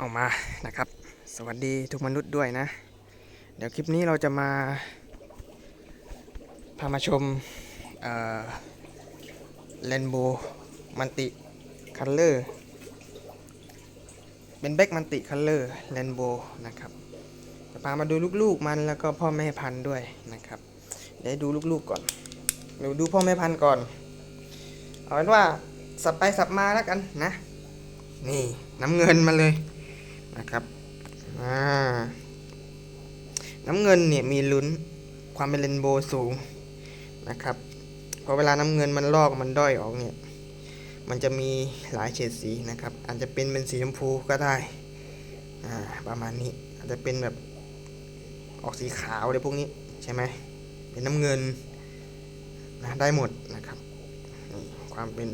ออกมานะครับ สวัสดีทุกมนุษย์ด้วยนะ เดี๋ยวคลิปนี้เราจะมาพามาชมเลนโบมันติคัลเลอร์เป็นแบ็กมันติคัลเลอร์เลนโบนะครับจะพามาดูลูกๆมันแล้วก็พ่อแม่พันธุ์ด้วยนะครับ เดี๋ยวดูลูกๆก่อนเดี๋ยวดูพ่อแม่พันธุ์ก่อน เอาเป็นว่าสับไปสับมาแล้วกันนะ นี่น้ำเงินมาเลย นะครับน้ำเงินเนี่ยมีลุ้นความเป็นเรนโบว์สูงนะครับพราะเวลาน้ำเงินมันลอกมันด้อยออกเนี่ยมันจะมีหลายเฉดสีนะครับ อาจจะเป็นเป็นสีชมพูก็ได้ประมาณนี้อาจจะเป็นแบบออกสีขาวอะไรพวกนี้ใช่ไหมเป็นน้ำเงินนะได้หมดนะครับความเป็น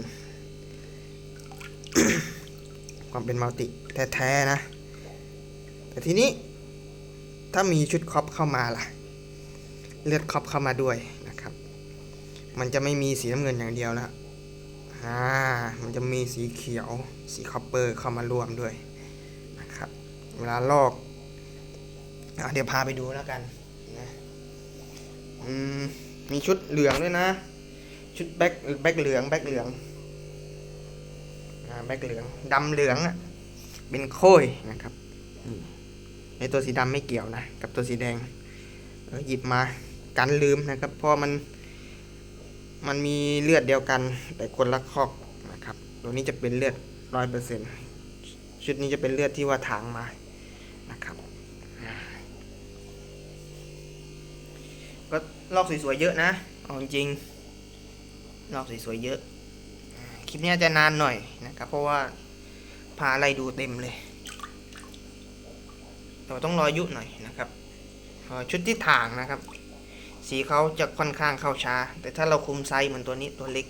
ความเป็นมัลติแท้ๆนะ แต่ทีนี้ถ้ามีชุดครอปเข้ามาล่ะ เลือดครอปเข้ามาด้วยนะครับ มันจะไม่มีสีน้ำเงินอย่างเดียวแล้วอ่ามันจะมีสีเขียว สีคอปเปอร์เข้ามารวมด้วยนะครับ เวลาลอกอเดี๋ยวพาไปดูแล้วกันนะมมีชุดเหลืองด้วยนะ ชุดแบ็คแบ็คเหลืองแบ็คเหลืองแบ็คเหลืองดำเหลืองอะเป็นโค้ยนะครับ ในตัวสีดำไม่เกี่ยวนะ กับตัวสีแดงหยิบมากันลืมนะครับเพราะมันมันมีเลือดเดียวกัน แต่คนละคอกนะครับ ตัวนี้จะเป็นเลือดร้อยเปอร์เซ็นชุดนี้จะเป็นเลือดที่ว่าถางมานะครับก็ลอกสวยๆเยอะนะเอาจริงลอกสวยๆเยอะ คลิปนี้จะนานหน่อยนะครับ เพราะว่าพาอะไรดูเต็มเลย แต่ว่าต้องรอยุหน่อยนะครับชุดที่ถ่างนะครับ สีเขาจะค่อนข้างเข้าช้า แต่ถ้าเราคุมไซส์เหมือนตัวนี้ตัวเล็ก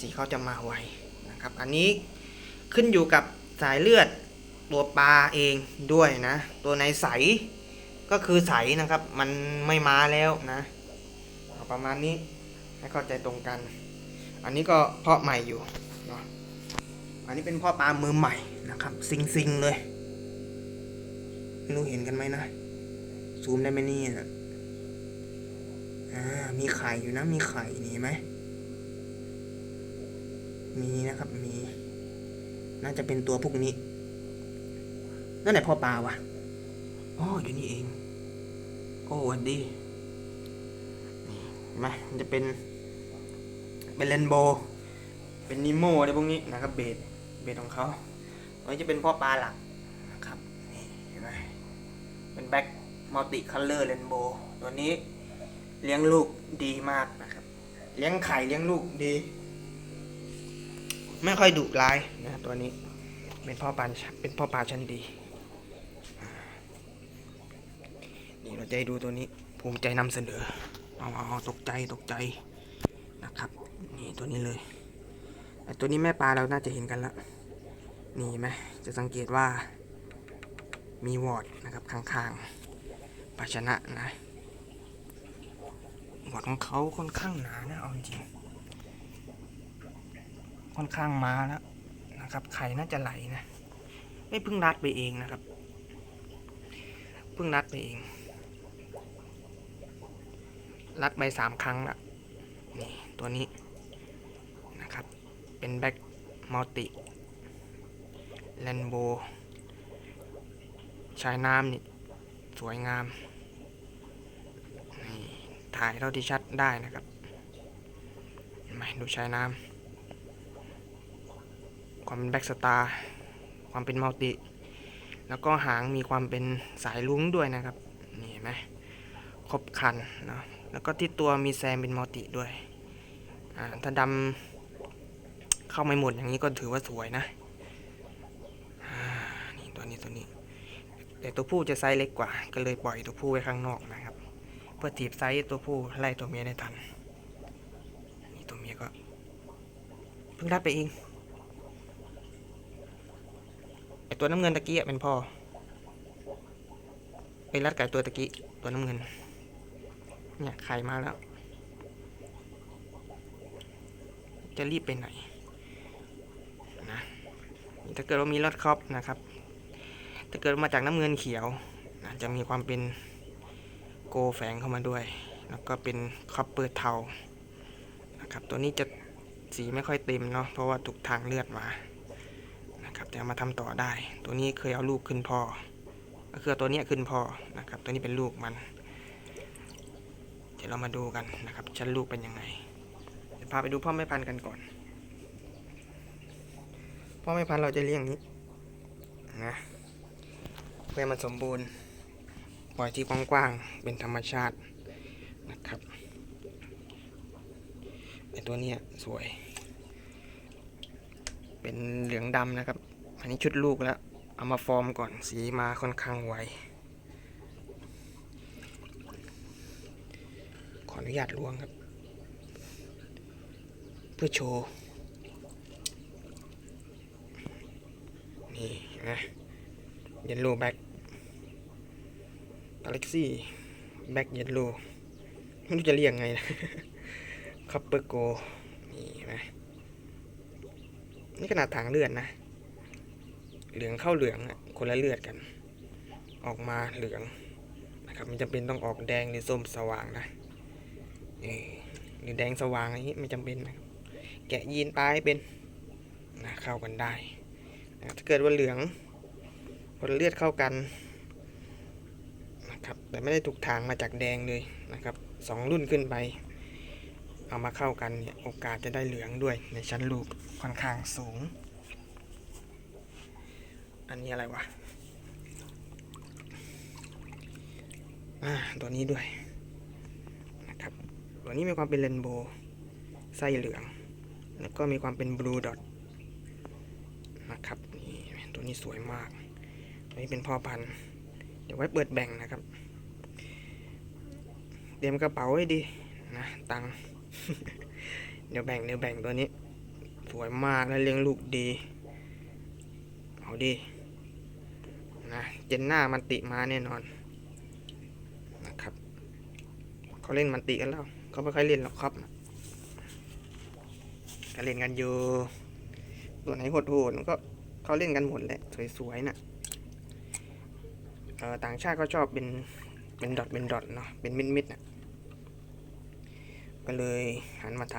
สีเขาจะมาไวนะครับ อันนี้ขึ้นอยู่กับสายเลือดตัวปลาเองด้วยนะ ตัวในใสก็คือใสนะครับ มันไม่มาแล้วนะประมาณนี้ให้เข้าใจตรงกัน อันนี้ก็เพาะใหม่อยู่เนาะอันนี้เป็นพ่อปลามือใหม่นะครับ ซิงซิงๆเลย ไม่รู้เห็นกันไหมนะ ซูมได้ไหมเนี่ยอ่า มีไข่อยู่นะ มีไข่นี่ไหม มีนะครับ มี น่าจะเป็นตัวพวกนี้ นั่นไหนพ่อปลาวะอ๋ออยู่นี่เอง โอ้หวันดีนี่เห็นไหมมันจะเป็น เป็นเรนโบเป็นนิโมอะไรพวกนี้นะครับ เบสเบสของเขาอันนี้จะเป็นพ่อปลาหลักนะครับนี่เห็นไหม เป็นแบ็กมัลติคัลเลอร์เรนโบว์ตัวนี้เลี้ยงลูกดีมากนะครับ เลี้ยงไข่เลี้ยงลูกดี ไม่ค่อยดุร้ายนะตัวนี้ เป็นพ่อปลาเป็นพ่อปลาชั้นดีนี่เราจะให้ดูตัวนี้ภูมิใจนำเสนอเอาเอาตกใจตกใจนะครับ นี่ตัวนี้เลยไอตัวนี้แม่ปลาเราน่าจะเห็นกันแล้วนี่ไหมจะสังเกตว่า มีวอร์ดนะครับข้างๆ ภาชนะนะวอร์ดของเขาค่อนข้างหนานะเอาจริงค่อนข้างมาแล้วนะครับไข่น่าจะไหลนะ ไม่เพิ่งรัดไปเองนะครับเพิ่งรัดไปเอง รัดไปสามครั้งละนี่ตัวนี้นะครับ เป็นแบ็กมัลติแลนโบ ชายน้ำนี่สวยงามนี่ถ่ายเท่าที่ชัดได้นะครับเห็นไหมดูชายน้ำความเป็นแบ็กสตาร์ความเป็นมัลติแล้วก็หางมีความเป็นสายลุ้งด้วยนะครับนี่เห็นไหมครบคันเนาะแล้วก็ที่ตัวมีแซมเป็นมัลติด้วยอ่าถ้าดำเข้าไม่หมดอย่างนี้ก็ถือว่าสวยนะอ่านี่ตัวนี้ตัวนี้ แต่ตัวผู้จะไซส์เล็กกว่า ก็เลยปล่อยตัวผู้ไว้ข้างนอกนะครับ เพื่อถีบไซส์ตัวผู้ไล่ตัวเมียได้ทัน นี่ตัวเมียก็เพิ่งรัดไปเองไอตัวน้ำเงินตะกี้เป็นพ่อไปรัดกับตัวตะกี้ตัวน้ำเงิน เนี่ยไข่มาแล้ว จะรีบไปไหนนะถ้าเกิดว่ามีรถครอบนะครับ จะเกิดมาจากน้ำเงินเขียวจะมีความเป็นโกแฝงเข้ามาด้วย แล้วก็เป็นคัพเปอร์เทานะครับตัวนี้จะสีไม่ค่อยเต็มเนาะเพราะว่าถูกทางเลือดมานะครับแต่มาทำต่อได้ ตัวนี้เคยเอาลูกขึ้นพ่อก็คือตัวนี้ขึ้นพ่อนะครับ ตัวนี้เป็นลูกมัน เดี๋ยวเรามาดูกันนะครับชั้นลูกเป็นยังไงเดี๋ยวพาไปดูพ่อแม่พันธุ์กันก่อน พ่อแม่พันธุ์เราจะเลี้ยงนี้นะ พื่อให้มันสมบูรณ์ปล่อยที่กว้างๆเป็นธรรมชาตินะครับไอตัวเนี้ยสวย เป็นเหลืองดำนะครับ อันนี้ชุดลูกแล้ว เอามาฟอร์มก่อนสีมาค่อนข้างไวขออนุญาตล้วงครับ เพื่อโชว์ นี่นะเยลโล่แบ็ก กาแล็กซี่แบ็กเยลโล่ไม่รู้จะเรียกไงนะคัพเปอร์โกนี่นะนี่ขนาดทางเลือดนะ เหลืองเข้าเหลืองอะคนละเลือดกัน ออกมาเหลืองนะครับ มันจำเป็นต้องออกแดงหรือส้มสว่างนะหรือแดงสว่างอะไรนี้ไม่จำเป็นนะแกะยีนปลายเป็นนะเข้ากันได้นะถ้าเกิดว่าเหลืองคนละเลือดเข้ากัน ครับแต่ไม่ได้ถูกทางมาจากแดงเลยนะครับสองรุ่นขึ้นไป เอามาเข้ากันเนี่ยโอกาสจะได้เหลืองด้วยในชั้นลูกค่อนข้างสูง อันนี้อะไรวะตัวนี้ด้วยนะครับตัวนี้มีความเป็นเรนโบว์ไส้เหลือง แล้วก็มีความเป็นบลูดอทนะครับนี่ตัวนี้สวยมากตัวนี้เป็นพ่อพันธุ์ เดี๋ยวไว้เปิดแบ่งนะครับ เตรียมกระเป๋าให้ดีนะตังเดี๋ยวแบ่งเดี๋ยวแบ่งตัวนี้ สวยมากและเลี้ยงลูกดี เอาดีนะเจนหน้ามันติมาแน่นอนนะครับเขาเล่นมันติกันแล้วเขาไม่ค่อยเล่นหรอกครับก็เล่นกันอยู่ตัวไหนโหดๆก็เขาเล่นกันหมดแหละสวยๆนะ่ะ ต่างชาติก็ชอบเป็นเป็นดอทเป็นดอทเนาะเป็นมิดมิดๆน่ะก็เลยหันมาท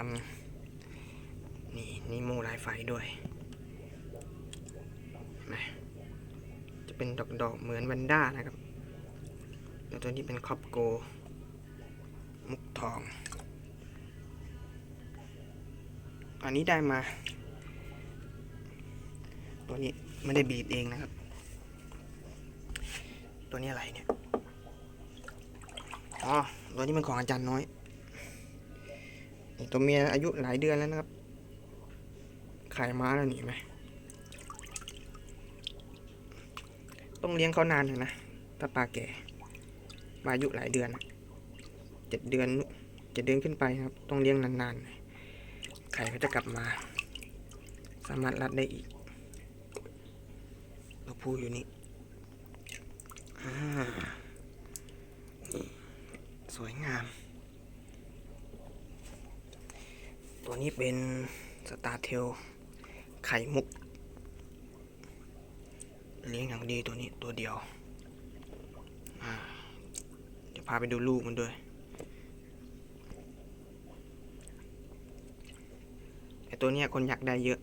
ำนี่นีโมลายไฟด้วยนะจะเป็นดอกดอกเหมือนแวนด้านะครับแล้วตัวนี้เป็นคอปโก มุกทอง อันนี้ได้มา ตัวนี้ไม่ได้บีบเองนะครับ ตัวนี้อะไรเนี่ย อ๋อ ตัวนี้เป็นของอาจารย์น้อย ตัวเมียอายุหลายเดือนแล้วนะครับ ขายม้าแล้วหนีไหม ต้องเลี้ยงเขานานหน่อยนะ ถ้าปลาแก่ปลาอายุหลายเดือน เจ็ดเดือนเจ็ดเดือนขึ้นไปครับ ต้องเลี้ยงนานๆ ไข่ก็จะกลับมา สามารถรัดได้อีกตัวผู้อยู่นี่ สวยงาม ตัวนี้เป็นสตาร์เทลไข่มุก เลี้ยงอย่างดีตัวนี้ตัวเดียว เดี๋ยวพาไปดูลูกมันด้วย ไอตัวเนี้ยคนอยากได้เยอะ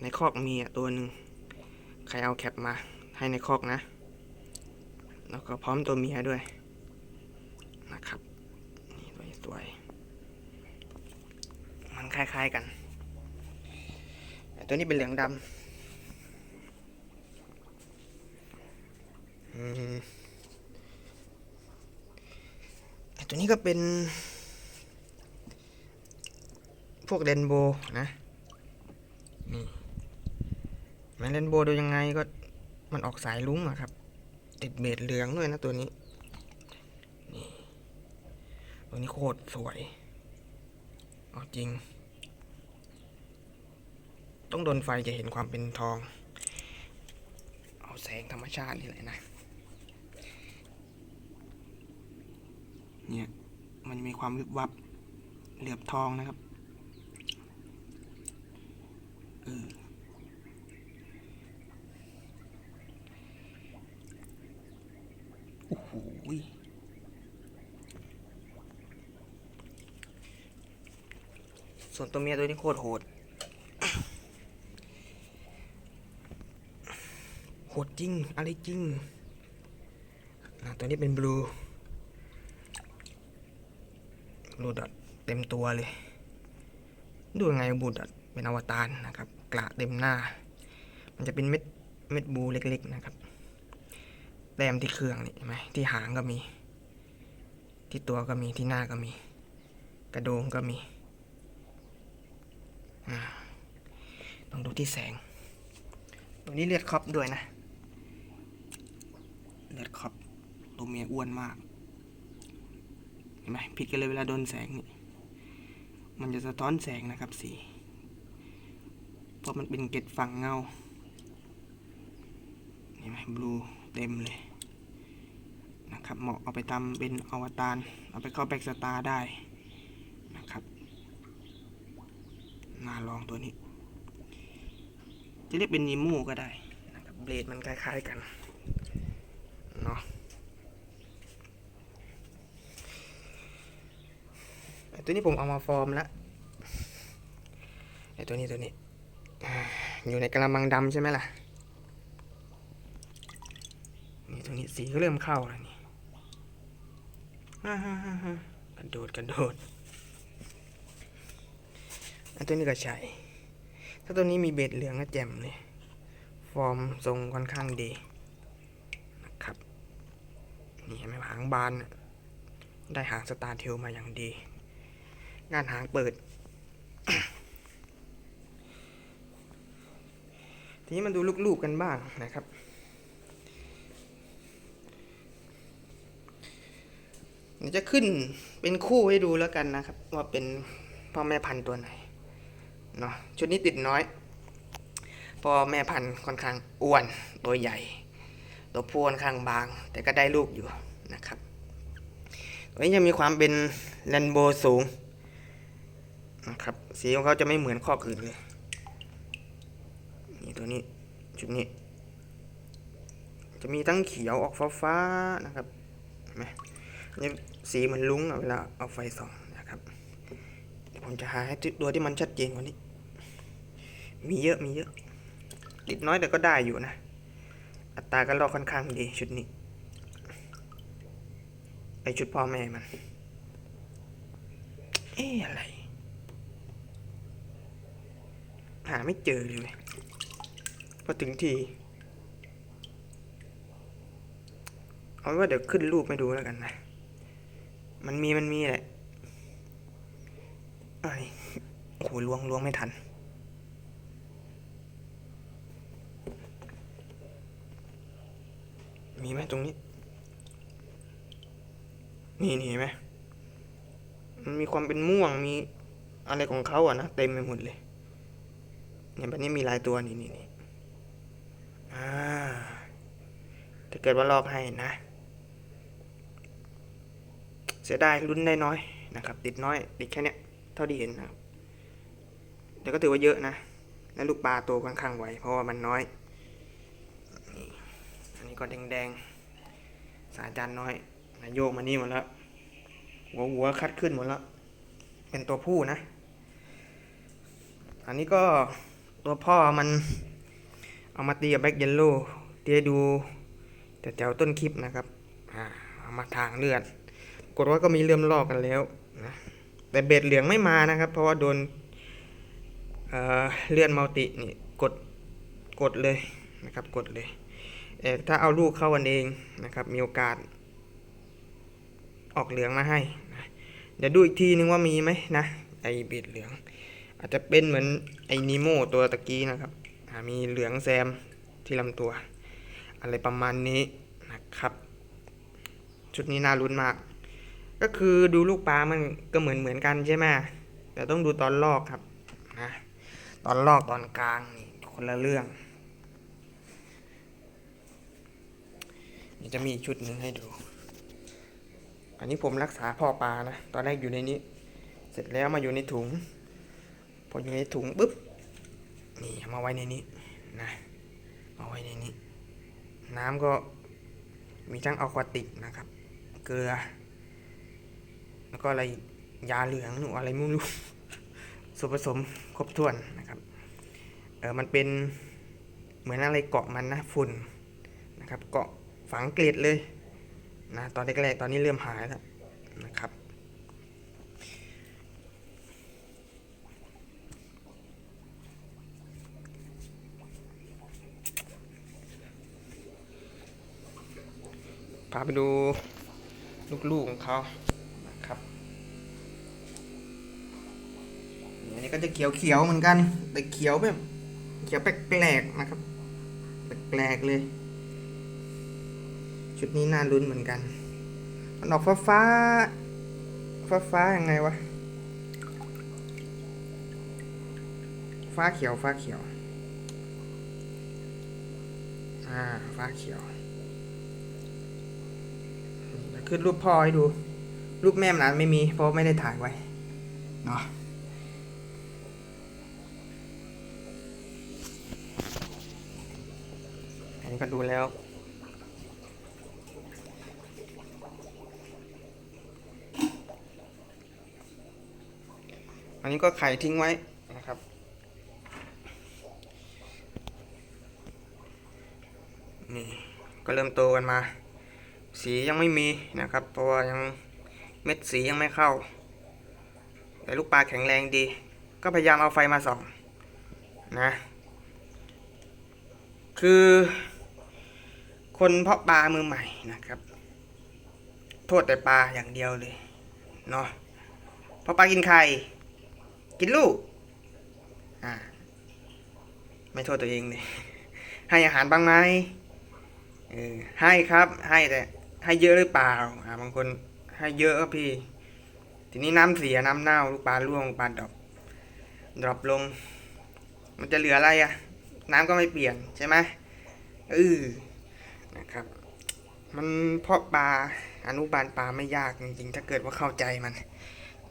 ในคอกมีอะตัวหนึ่ง ใครเอาแคปมาให้ในคอกนะ แล้วก็พร้อมตัวเมียด้วยนะครับนี่ตัวนี้สวย มันคล้ายๆกัน ตัวนี้เป็นเหลืองดำอืมไอ้ตัวนี้ก็เป็น พวกเรนโบนะนี่ แม้เรนโบดูยังไงก็มันออกสายลุ้งอะครับ ติดเม็ดเหลืองด้วยนะตัวนี้ นี่ ตัวนี้โคตรสวย เอาจริง ต้องโดนไฟจะเห็นความเป็นทอง เอาแสงธรรมชาตินี่แหละนะ เนี่ย มันมีความวิบวับ เหลือบทองนะครับ เออ ยส่วนตัวเมียตัวนี้โคตรโหด โหดจริง อะไรจริงอะตัวนี้เป็นบลูบลูดอทเต็มตัวเลย ดูยังไงบลูดอทเป็นอวตารนะครับ กระเต็มหน้า มันจะเป็นเม็ดเม็ดบลูเล็กๆนะครับ ต้มที่เครื่องนี่เห็นไหมที่หางก็มี ที่ตัวก็มีที่หน้าก็มี กระโดงก็มีต้องดูที่แสงตัวนี้เลือดครอบด้วยนะ เลือดครอบตัวเมียอ้วนมาก เห็นไหมผิดกันเลยเวลาโดนแสงนี่ มันจะสะท้อนแสงนะครับสี เพราะมันเป็นเกล็ดฝังเงา เห็นไหมบลูเต็มเลย นะครับเหมาะเอาไปทำเป็นอวตารเอาไปเข้าแบ็กสตาร์ได้นะครับมาลองตัวนี้ จะเรียกเป็นนีโมก็ได้นะครับเบลดมันคล้ายๆกันเนาะไอตัวนี้ผมเอามาฟอร์มแล้วไอตัวนี้ตัวนี้อ่าอยู่ในกระมังดำใช่ไหมล่ะนี่ตัวนี้สีก็เริ่มเข้าแล้วนี่ ฮ่าฮ่าฮ่าฮ่ากระโดดกระโดด อันตัวนี้ก็ใช่ถ้าตัวนี้มีเบ็ดเหลืองก็แจ่มเลยฟอร์มทรงค่อนข้างดีนะครับ นี่ไหมหางบาน ได้หางสตาร์เทลมาอย่างดี งานหางเปิด ทีนี้มาดูลูกๆกันบ้างนะครับ เดี๋ยว จะขึ้นเป็นคู่ให้ดูแล้วกันนะครับ ว่าเป็นพ่อแม่พันธุ์ตัวไหนเนาะชุดนี้ติดน้อยพ่อแม่พันธุ์ค่อนข้างอ้วนตัวใหญ่ ตัวผู้ค่อนข้างบาง แต่ก็ได้ลูกอยู่นะครับตัวนี้จะมีความเป็นแรนโบว์สูงนะครับสีของเขาจะไม่เหมือนข้ออื่นเลยนี่ตัวนี้ชุดนี้ จะมีทั้งเขียวออกฟ้าๆนะครับเห็นไหม นี่สีมือนลุ้งเวลาเอาไฟส่องนะครับ เดี๋ยวผมจะหาให้ตัวที่มันชัดเจนกว่านี้ มีเยอะมีเยอะ ติดน้อยแต่ก็ได้อยู่นะ อัตราการรอดค่อนข้างดีชุดนี้ ไอชุดพ่อแม่มัน เอ๊ะอะไร หาไม่เจอเลยพอถึงทีเอาว่าเดี๋ยวขึ้นรูปให้ดูแล้วกันนะ มันมีมันมีแหละไอ้โอ้โหล้วงล้วงไม่ทัน มีไหมตรงนี้ นี่นี่ไหมมันมีความเป็นม่วงมีอะไรของเขาอะนะเต็มไปหมดเลย เนี่ยแบบนี้มีหลายตัวนี่นี่นี่อ่าถ้าเกิดว่าลอกให้นะ เสียดายลุ้นได้น้อยนะครับ ติดน้อยติดแค่เนี้ยเท่าที่เห็นนะครับแต่ก็ถือว่าเยอะนะและลูกปลาโตค่อนข้างไวเพราะว่ามันน้อยอันนี้ก็แดงๆสายจานน้อยนะโยกมานี่หมดแล้วหัวหัวคัดขึ้นหมดแล้วเป็นตัวผู้นะ อันนี้ก็ตัวพ่อมันเอามาตีกับแบ็กเยลโล่ตีให้ดูแต่แถวต้นคลิปนะครับ อ่า เอามาทางเลือด กดว่าก็มีเริ่มลอกกันแล้วนะแต่เบ็ดเหลืองไม่มานะครับ เพราะว่าโดนเเลื่อนมัลตินี่กดกดเลยนะครับกดเลยเออถ้าเอาลูกเข้ากันเองนะครับ มีโอกาส ออกเหลืองมาให้นะเดี๋ยวดูอีกทีนึงว่ามีไหมนะไอเบ็ดเหลือง อาจจะเป็นเหมือนไอนิโมตัวตะกี้นะครับมีเหลืองแซมที่ลำตัว อะไรประมาณนี้นะครับ ชุดนี้น่าลุ้นมาก ก็คือดูลูกปลามันก็เหมือนเหมือนกันใช่ไหมแต่ต้องดูตอนลอกครับนะตอนลอกตอนกลางนี่คนละเรื่องนี่จะมีชุดหนึ่งให้ดู อันนี้ผมรักษาพ่อปลานะ ตอนแรกอยู่ในนี้ เสร็จแล้วมาอยู่ในถุง พออยู่ในถุงปุ๊บ นี่เอามาไว้ในนี้นะ เอาไว้ในนี้ น้ำก็มีทั้งอะควาติกนะครับ เกลือ แล้วก็อะไรยาเหลืองหรืออะไรไม่รู้ส่วนผสมครบถ้วนนะครับเออมันเป็นเหมือนอะไรเกาะมันนะฝุ่นนะครับเกาะฝังเกล็ดเลยนะตอนแรกๆตอนนี้เริ่มหายแล้วนะครับพาไปดูลูกๆของเขานะครับอั นนี้ก็จะเขียวๆเหมือนกัน แต่เขียวแบบเขียวแปลกๆนะครับแปลกๆเลย ชุดนี้น่าลุ้นเหมือนกันมันออกฟ้าฟ้าฟ้าฟ้ายังไงวะ ฟ้าเขียวฟ้าเขียว อ่าฟ้าเขียวขึ้นรูปพ่อให้ดู รูปแม่มันอาจไม่มีเพราะไม่ได้ถ่ายไว้ เนาะ อันนี้ก็ดูแล้ว อันนี้ก็ไข่ทิ้งไว้นะครับ นี่ก็เริ่มโตกันมา สียังไม่มีนะครับ เพราะว่ายังเม็ดสียังไม่เข้า แต่ลูกปลาแข็งแรงดี ก็พยายามเอาไฟมาส่องนะ คือ คนเพาะปลามือใหม่นะครับ โทษแต่ปลาอย่างเดียวเลยเนาะเพราะปลากินไข่กินลูกอ่าไม่โทษตัวเองเลยให้อาหารบ้างไหมเออให้ครับ ให้แต่ให้เยอะหรือเปล่าอ่าบางคนให้เยอะครับพี่ ทีนี้น้ำเสียน้ำเน่าลูกปลาร่วงปลาดรอปดรอปลง มันจะเหลืออะไรอะน้ำก็ไม่เปลี่ยนใช่ไหมเออ นะครับ มันเพาะปลาอนุบาลปลาไม่ยากจริงๆ ถ้าเกิดว่าเข้าใจมัน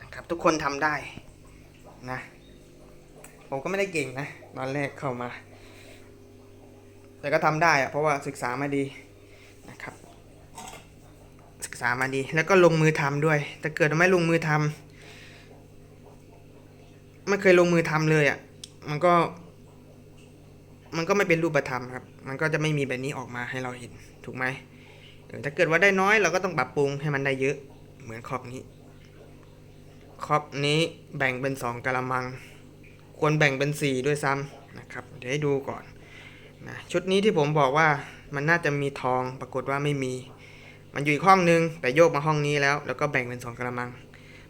นะครับ ทุกคนทำได้นะ ผมก็ไม่ได้เก่งนะตอนแรกเข้ามา แต่ก็ทำได้อะเพราะว่าศึกษามาดีนะครับ ศึกษามาดีแล้วก็ลงมือทำด้วยแต่เกิดไม่ลงมือทำไม่เคยลงมือทำเลยอะ่ะมันก็ มันก็ไม่เป็นรูปธรรมครับ มันก็จะไม่มีแบบนี้ออกมาให้เราเห็นถูกไหมถ้าเกิดว่าได้น้อยเราก็ต้องปรับปรุงให้มันได้เยอะเหมือนขอบนี้ ขอบนี้แบ่งเป็นสองกะละมัง ควรแบ่งเป็นสี่ด้วยซ้ำนะครับ เดี๋ยวให้ดูก่อนนะชุดนี้ที่ผมบอกว่ามันน่าจะมีทองปรากฏว่าไม่มี มันอยู่อีกห้องนึง แต่โยกมาห้องนี้แล้ว แล้วก็แบ่งเป็นสองกระมัง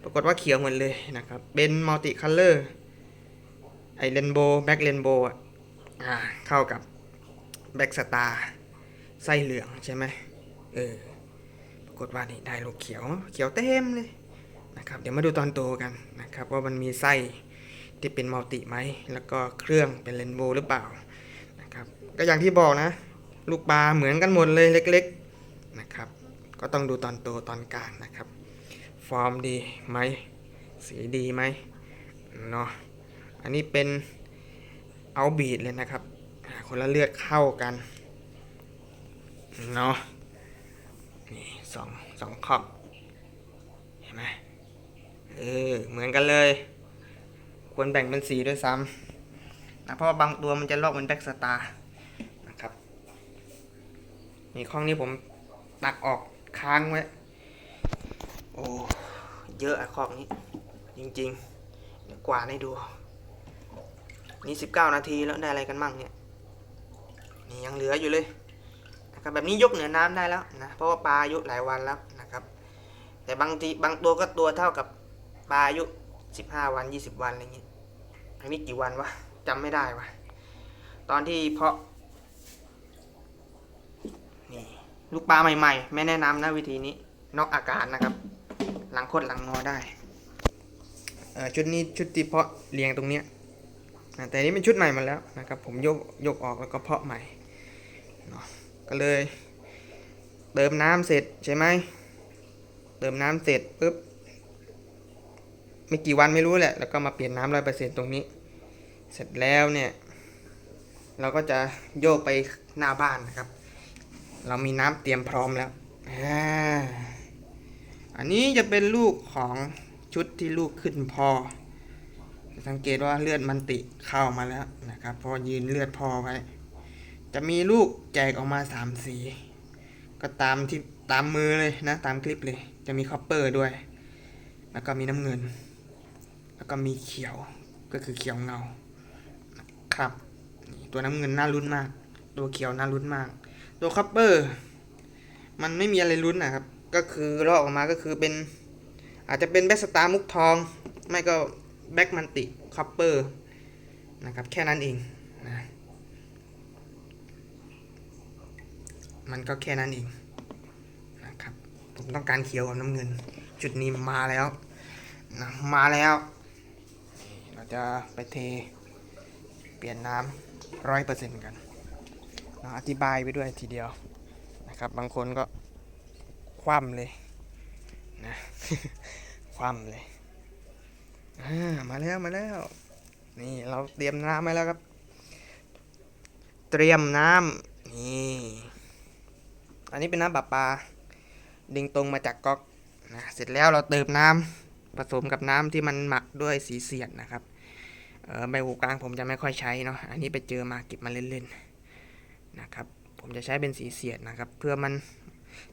ปรากฏว่าเขียวหมดเลยนะครับ เป็นมัลติคัลเลอร์ไอเรนโบว์แบ็กเรนโบว์อ่าเข้ากับแบ็กสตาร์ไส้เหลืองใช่ไหมเออปรากฏว่านี่ได้ลูกเขียวเขียวเต็มเลยนะครับเดี๋ยวมาดูตอนโตกันนะครับว่ามันมีไส้ที่เป็นมัลติไหมแล้วก็เครื่องเป็นเรนโบว์หรือเปล่านะครับก็อย่างที่บอกนะ ลูกปลาเหมือนกันหมดเลยเล็กๆนะครับก็ต้องดูตอนโตตอนกลางนะครับ ฟอร์มดีไหมสีดีไหมเนาะอันนี้เป็น เอาบีดเลยนะครับ คนละเลือดเข้ากัน เนาะ นี่สองสองขอบ เห็นไหมเออ เหมือนกันเลย ควรแบ่งเป็นสีด้วยซ้ำนะเพราะว่าบางตัวมันจะลอกเป็นแบ็กสตาร์นะครับ นี่ข้องนี้ผมตักออกค้างไว้ โอ้ เยอะอะข้องนี้ จริงๆ เดี๋ยวกวาดให้ดู นี่สิบเก้านาทีแล้วได้อะไรกันมั่งเนี่ยนี่ยังเหลืออยู่เลยนะครับแบบนี้ยกเหนือน้ำได้แล้วนะเพราะว่าปลาอายุหลายวันแล้วนะครับ แต่บางทีบางตัวก็ตัวเท่ากับปลาอายุสิบห้าวันยี่สิบวันอะไรอย่างงี้ยอันนี้กี่วันวะจำไม่ได้วะตอนที่เพาะนี่ลูกปลาใหม่ๆ ไม่แนะนำนะวิธีนี้นอกอากาศนะครับ หลังคดหลังงอได้เอ่อชุดนี้ชุดที่เพาะเรียงตรงเนี้ย นะแต่นี้เป็นชุดใหม่มาแล้วนะครับผมยกยกออกแล้วก็เพาะใหม่เนาะก็เลยเติมน้ำเสร็จใช่ไหมเติมน้ำเสร็จปุ๊บไม่กี่วันไม่รู้แหละแล้วก็มาเปลี่ยนน้ำร้อยเปอร์เซ็นต์ตรงนี้ เสร็จแล้วเนี่ยเราก็จะโยกไปหน้าบ้านนะครับ เรามีน้ำเตรียมพร้อมแล้วอันนี้จะเป็นลูกของชุดที่ลูกขึ้นพอ สังเกตว่าเลือดมันติเข้ามาแล้วนะครับ พอยืนเลือดพอไว้ จะมีลูกแจกออกมาสามสี ก็ตามที่ตามมือเลยนะ ตามคลิปเลย จะมีคอปเปอร์ด้วย แล้วก็มีน้ำเงิน แล้วก็มีเขียวก็คือเขียวเงาครับตัวน้ำเงินน่าลุ้นมาก ตัวเขียวน่าลุ้นมาก ตัวคัพเปอร์ มันไม่มีอะไรลุ้นนะครับ ก็คือลอกออกมาก็คือเป็น อาจจะเป็นแบสตาร์มุกทอง ไม่ก็ แบ็กมันติคัพเปอร์นะครับแค่นั้นเองนะมันก็แค่นั้นเองนะครับผมต้องการเขียวกับน้ำเงิน จุดนี้มาแล้วนะมาแล้ว เราจะไปเทเปลี่ยนน้ำร้อยเปอร์เซ็นต์กันเราอธิบายไปด้วยทีเดียวนะครับ บางคนก็คว่ำเลยนะคว่ำเลย อ่ามาแล้วมาแล้ว นี่เราเตรียมน้ำไว้แล้วครับ เตรียมน้ำนี่อันนี้เป็นน้ำประปา ดึงตรงมาจากก๊อกนะเสร็จแล้วเราเติมน้ำผสมกับน้ำที่มันหมักด้วยสีเสียดนะครับเออใบหูกลางผมจะไม่ค่อยใช้เนาะอันนี้ไปเจอมาเก็บมาเล่นๆนะครับ ผมจะใช้เป็นสีเสียดนะครับ เพื่อมัน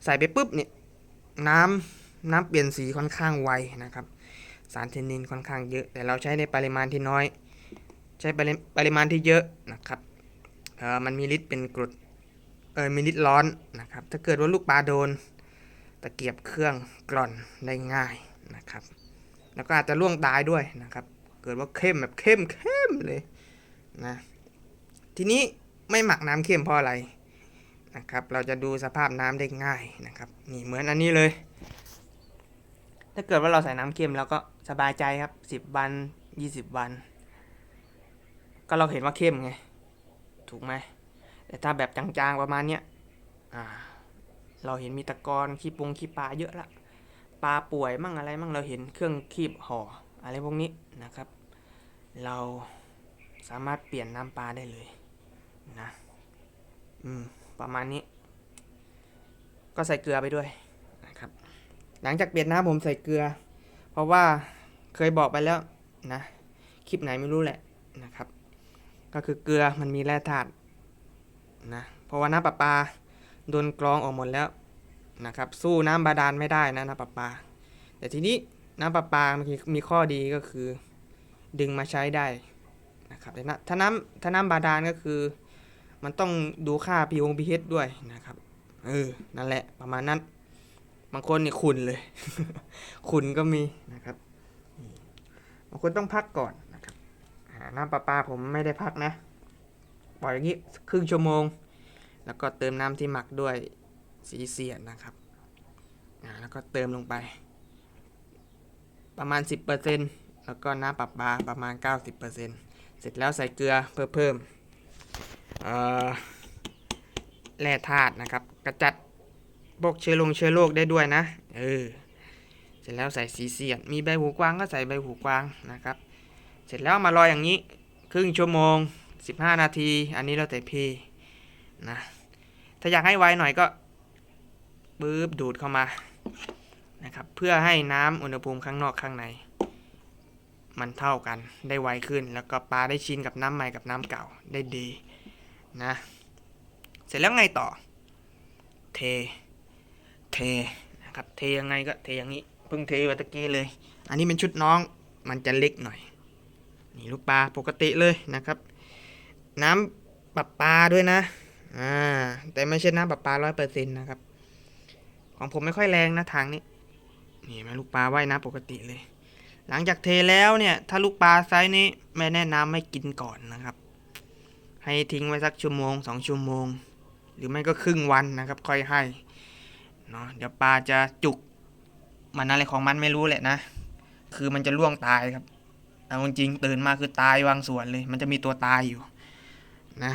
ใส่ไปปุ๊บเนี่ยน้ำน้ำเปลี่ยนสีค่อนข้างไวนะครับารเทนนินค่อนข้างเยอะ แต่เราใช้ในปริมาณที่น้อย ใช้ปริปริมาณที่เยอะนะครับเออมันมีฤทธิ์เป็นกรดเออมีฤทธิ์ร้อนนะครับ ถ้าเกิดว่าลูกปลาโดน ตะเกียบเครื่องกร่อนได้ง่ายนะครับ แล้วก็อาจจะล่วงตายด้วยนะครับ เกิดว่าเข้มแบบเข้มเข้มเลยนะทีนี้ไม่หมักน้ำเข้มเพราะอะไรนะครับ เราจะดูสภาพน้ำได้ง่ายนะครับ นี่เหมือนอันนี้เลย ถ้าเกิดว่าเราใส่น้ำเค็มแล้วก็สบายใจครับ10วัน20วัน ก็เราเห็นว่าเข้มไง ถูกไหมแต่ถ้าแบบจางๆประมาณเนี้ยเราเห็นมีตะกอนขี้ปงขี้ปลาเยอะละปลาป่วยมั่งอะไรมั่งเราเห็นเครื่องคีบห่ออะไรพวกนี้นะครับ เราสามารถเปลี่ยนน้ำปลาได้เลยนะ อืม ประมาณนี้ ก็ใส่เกลือไปด้วย หลังจากเปลี่ยนน้ำผมใส่เกลือ เพราะว่าเคยบอกไปแล้วนะคลิปไหนไม่รู้แหละนะครับ ก็คือเกลือมันมีแร่ธาตุนะเพราะว่าน้ำประปาโดนกรองออกหมดแล้วนะครับสู้น้ำบาดาลไม่ได้นะน้ำประปา แต่ทีนี้น้ำประปามันมีข้อดีก็คือ ดึงมาใช้ได้นะครับแต่นะถ้าน้ำถ้าน้ำบาดาลก็คือ มันต้องดูค่า pH ด้วยนะครับเออนั่นแหละประมาณนั้น บางคนนี่ขุนเลย ขุนก็มีนะครับบางคนต้องพักก่อนนะครับน้ำประปาผมไม่ได้พักนะปล่อยอย่างนี้ครึ่งชั่วโมง แล้วก็เติมน้ำที่หมักด้วยสีเสียดนะครับแล้วก็เติมลงไป ประมาณ 10%แล้วก็น้ำปรับปลาประมาณ 90%เสร็จแล้วใส่เกลือเพิ่มเพิ่มแร่ธาตุนะครับ กระจัด พวกเชื้อลงเชื้อโรคได้ด้วยนะ เออ เสร็จแล้วใส่สีเสียด มีใบหูกวางก็ใส่ใบหูกวางนะครับ เสร็จแล้วมารอยอย่างนี้ ครึ่งชั่วโมง 15 นาที อันนี้เราแต่เพนะ ถ้าอยากให้ไวหน่อยก็ปึ๊บดูดเข้ามานะครับ เพื่อให้น้ำอุณหภูมิข้างนอกข้างใน มันเท่ากันได้ไวขึ้น แล้วก็ปลาได้ชินกับน้ำใหม่กับน้ำเก่าได้ดีนะ เสร็จแล้วไงต่อ เท เทนะครับเทยังไงก็เทอย่างนี้เพิ่งเทไปตะกี้เลย อันนี้เป็นชุดน้องมันจะเล็กหน่อยนี่ลูกปลาปกติเลยนะครับ น้ำปรับปลาด้วยนะอ่าแต่ไม่ใช่น้ำปรับปลาร้อยเปอร์เซ็นต์นะครับ ของผมไม่ค่อยแรงนะทางนี้นี่แม่ลูกปลาว่ายน้ำปกติเลย หลังจากเทแล้วเนี่ย ถ้าลูกปลาไซส์นี้ไม่แนะนำไม่กินก่อนนะครับ ให้ทิ้งไว้สักชั่วโมงสองชั่วโมง หรือไม่ก็ครึ่งวันนะครับ ค่อยให้ เนาะเดี๋ยวปลาจะจุกมันอะไรของมันไม่รู้แหละนะ คือมันจะล่วงตายครับเอาจริงๆตื่นมาคือตายวางส่วนเลย มันจะมีตัวตายอยู่นะ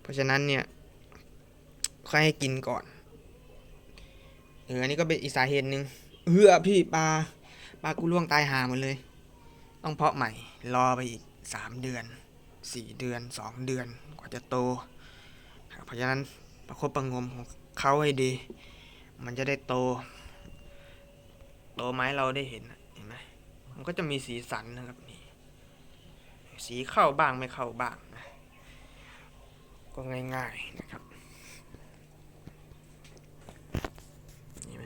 เพราะฉะนั้นเนี่ยค่อยให้กินก่อนเอออันนี้ก็เป็นอีกสาเหตุหนึ่งเฮือพี่ปลาปลากูล่วงตายหาหมดเลย ต้องเพาะใหม่รอไปอีกสามเดือนสี่เดือนสองเดือนกว่าจะโต เพราะฉะนั้นประคบประงมของเขาให้ดี มันจะได้โต โตไม้เราได้เห็นเห็นไหมมันก็จะมีสีสันนะครับนี่สีเข้าบ้างไม่เข้าบ้างนะก็ง่ายๆนะครับนี่ไหม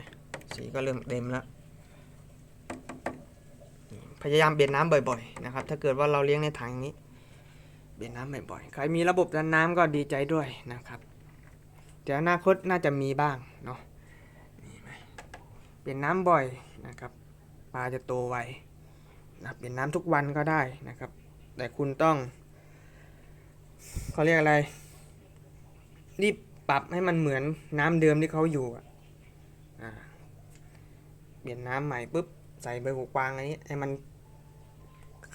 สีก็เริ่มเต็มแล้วพยายามเปลี่ยนน้ำบ่อยๆนะครับ ถ้าเกิดว่าเราเลี้ยงในถังนี้เปลี่ยนน้ำบ่อยๆ ใครมีระบบดันน้ำก็ดีใจด้วยนะครับ เดี๋ยวอนาคตน่าจะมีบ้างเนาะ เปลี่ยนน้ำบ่อยนะครับปลาจะโตไวนะเปลี่ยนน้ำทุกวันก็ได้นะครับ แต่คุณต้องเขาเรียกอะไร รีบปรับให้มันเหมือนน้ำเดิมที่เขาอยู่อ่าเปลี่ยนน้ำใหม่ปุ๊บใส่ใบหูกวางอันนี้ให้มัน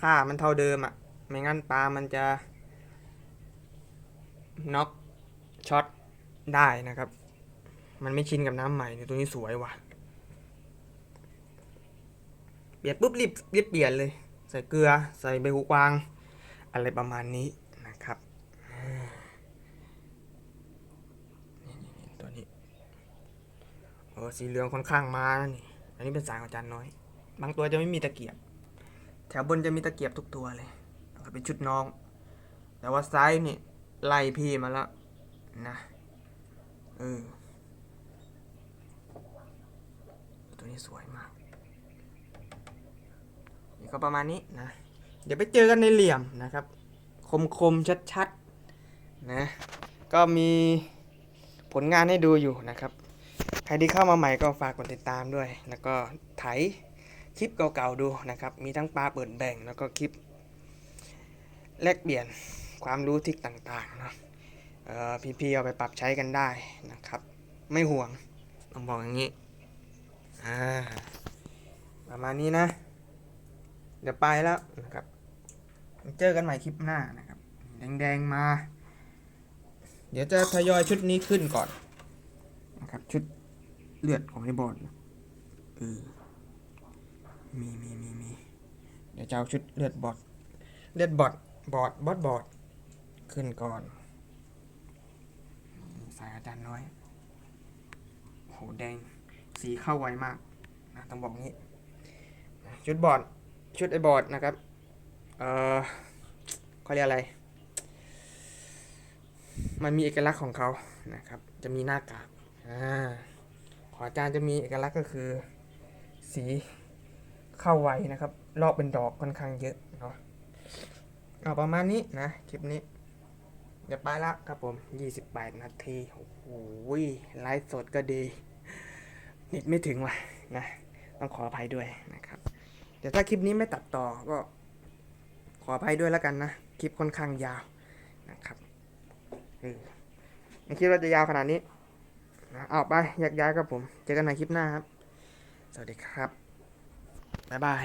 ค่ามันเท่าเดิมอะไม่งั้นปลามันจะน็อกช็อตได้นะครับ มันไม่ชินกับน้ำใหม่เนี่ยตัวนี้สวยว่ะ เปลี่ยนปุ๊บรีบรีบเปลี่ยนเลย ใส่เกลือใส่ใบหูกวาง อะไรประมาณนี้นะครับนี่นี่ตัวนี้โอ้สีเหลืองค่อนข้างมานะนี่อันนี้เป็นสายของจารย์น้อย บางตัวจะไม่มีตะเกียบ แถวบนจะมีตะเกียบทุกตัวเลยเป็นชุดน้อง แต่ว่าไซส์นี่ไล่พี่มาแล้วนะเออตัวนี้สวย ก็ประมาณนี้นะ เดี๋ยวไปเจอกันในเหลี่ยมนะครับ คมคมชัดชัดๆนะ ก็มีผลงานให้ดูอยู่นะครับ ใครที่เข้ามาใหม่ก็ฝากกดติดตามด้วย แล้วก็ไถคลิปเก่าๆดูนะครับ มีทั้งปลาเปิดแบ่งแล้วก็คลิปแลกเปลี่ยนความรู้ทิกต่างๆนะเออพี่ๆเอาไปปรับใช้กันได้นะครับ ไม่ห่วงต้องบอกอย่างนี้ อ่า ประมาณนี้นะ เดี๋ยวไปแล้วนะครับ เจอกันใหม่คลิปหน้านะครับ แดงๆมา เดี๋ยวจะทยอยชุดนี้ขึ้นก่อนนะครับ ชุดเลือดของไอ้บอลเออมีมีมีมีเดี๋ยวจะเอาชุดเลือดบอดเลือดบอดบอดบอดบอดขึ้นก่อนสายอาจารย์น้อยโหแดงสีเข้าไวมากนะต้องบอกงี้ ชุดบอด ชุดไอบอร์ดนะครับ เอ่อเขาเรียกอะไร มันมีเอกลักษณ์ของเขานะครับ จะมีหน้ากากอ่าของอาจารย์จะมีเอกลักษณ์ก็คือ สีเข้าไวนะครับ รอบเป็นดอกค่อนข้างเยอะเนาะเอาประมาณนี้นะ คลิปนี้ เดี๋ยวไปละครับผม 28 นาที โอ้โหไลฟ์สดก็ดี นิดไม่ถึงว่ะนะ ต้องขออภัยด้วยนะครับ เดี๋ยวถ้าคลิปนี้ไม่ตัดต่อก็ ขออภัยด้วยแล้วกันนะ คลิปค่อนข้างยาวนะครับไม่คิดว่าจะยาวขนาดนี้นะเอาไปยกย้ายครับผม เจอกันใหม่คลิปหน้าครับ สวัสดีครับ บ๊ายบาย